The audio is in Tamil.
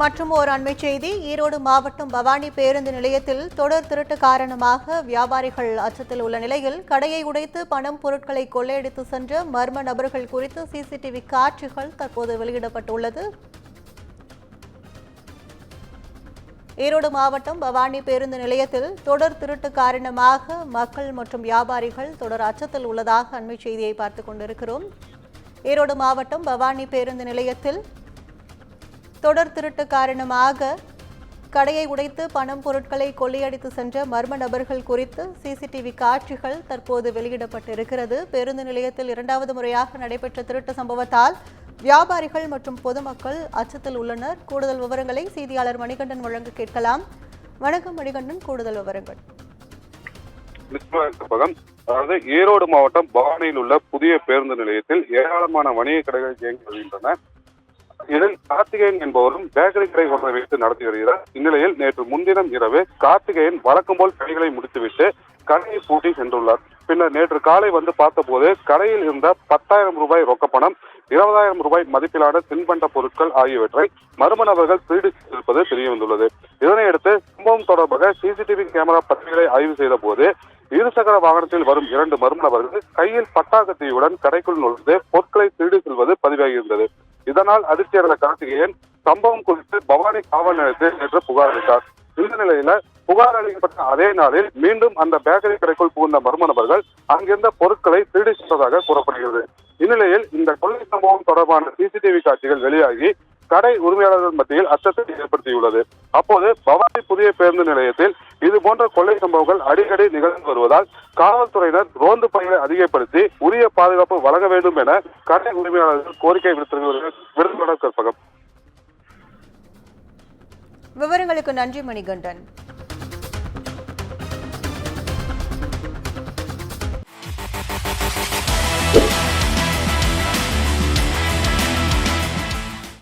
மற்றும் ஓர் அண்மை செய்தி ஈரோடு மாவட்டம் பவானி பேருந்து நிலையத்தில் தொடர் திருட்டு காரணமாக வியாபாரிகள் அச்சத்தில் உள்ள நிலையில் கடையை உடைத்து பணம் பொருட்களை கொள்ளையடித்து சென்ற மர்ம நபர்கள் குறித்து சிசிடிவி காட்சிகள் தற்போது வெளியிடப்பட்டுள்ளது. ஈரோடு மாவட்டம் பவானி பேருந்து நிலையத்தில் தொடர் திருட்டு காரணமாக மக்கள் மற்றும் வியாபாரிகள் தொடர் அச்சத்தில் உள்ளதாக அண்மை செய்தியை பார்த்துக் கொண்டிருக்கிறோம். ஈரோடு மாவட்டம் பவானி பேருந்து நிலையத்தில் தொடர் திருட்டு காரணமாக கடையை உடைத்து பணம் பொருட்களை கொள்ளையடித்து சென்ற மர்ம நபர்கள் குறித்து சிசிடிவி காட்சிகள் தற்போது வெளியிடப்பட்டிருக்கிறது. பேருந்து நிலையத்தில் இரண்டாவது முறையாக நடைபெற்ற திருட்டு சம்பவத்தால் வியாபாரிகள் மற்றும் பொதுமக்கள் அச்சத்தில் உள்ளனர். கூடுதல் விவரங்களை செய்தியாளர் மணிகண்டன் வழங்க கேட்கலாம். வணக்கம் மணிகண்டன் கூடுதல் விவரங்கள். அதாவது ஈரோடு மாவட்டம் பவானியில் உள்ள புதிய பேருந்து நிலையத்தில் ஏராளமான வணிக கடைகள் இயங்கி வருகின்றன. இதில் கார்த்திகேயன் என்பவரும் பேக்கரி கடை ஒன்றை வைத்து நடத்தி வருகிறார். இந்நிலையில் நேற்று முன்தினம் இரவு கார்த்திகேயன் வழக்கம் போல் கடைகளை முடித்துவிட்டு கடையை பூட்டி சென்றுள்ளார். பின்னர் நேற்று காலை வந்து பார்த்தபோது கடையில் இருந்த பத்தாயிரம் ரூபாய் ரொக்கப்பணம் இருபதாயிரம் ரூபாய் மதிப்பிலான தின்பண்ட பொருட்கள் ஆகியவற்றை மர்ம நபர்கள் திருடி இருப்பது தெரிய வந்துள்ளது இதனையடுத்து சம்பவம் தொடர்பாக சிசிடிவி கேமரா பதிவுகளை ஆய்வு செய்த போது இருசக்கர வாகனத்தில் வரும் இரண்டு மர்ம நபர்கள் கையில் பட்டாக்கத்தியுடன் கடைக்குள் நுழைந்து பொருட்களை திருடி இதனால் அதிர்ச்சியடைந்த கார்த்திகேயன் சம்பவம் குறித்து பவானி காவல் நிலையத்தில் நேற்று புகார் அளித்தார். இந்த நிலையில புகார் அளிக்கப்பட்ட அதே நாளில் மீண்டும் அந்த பேக்கரி கடைக்குள் புகுந்த மர்ம நபர்கள் அங்கிருந்த பொருட்களை திருடி சென்றதாக கூறப்படுகிறது. இந்நிலையில் இந்த கொள்ளை சம்பவம் தொடர்பான சிசிடிவி காட்சிகள் வெளியாகி கடை உரிமையாளர்கள் மத்தியில் அச்சத்தை ஏற்படுத்தியுள்ளது. அப்போது பவானி புதிய பேருந்து நிலையத்தில் இது போன்ற கொள்ளை சம்பவங்கள் அடிக்கடி நிகழ்ந்து வருவதால் காவல்துறையினர் ரோந்து பணிகளை அதிகப்படுத்தி உரிய பாதுகாப்பு வழங்க வேண்டும் என கடை உரிமையாளர்கள் கோரிக்கை விடுத்திருக்கிறார்கள். விருதுநகர் கற்பகம். விவரங்களுக்கு நன்றி மணிகண்டன்.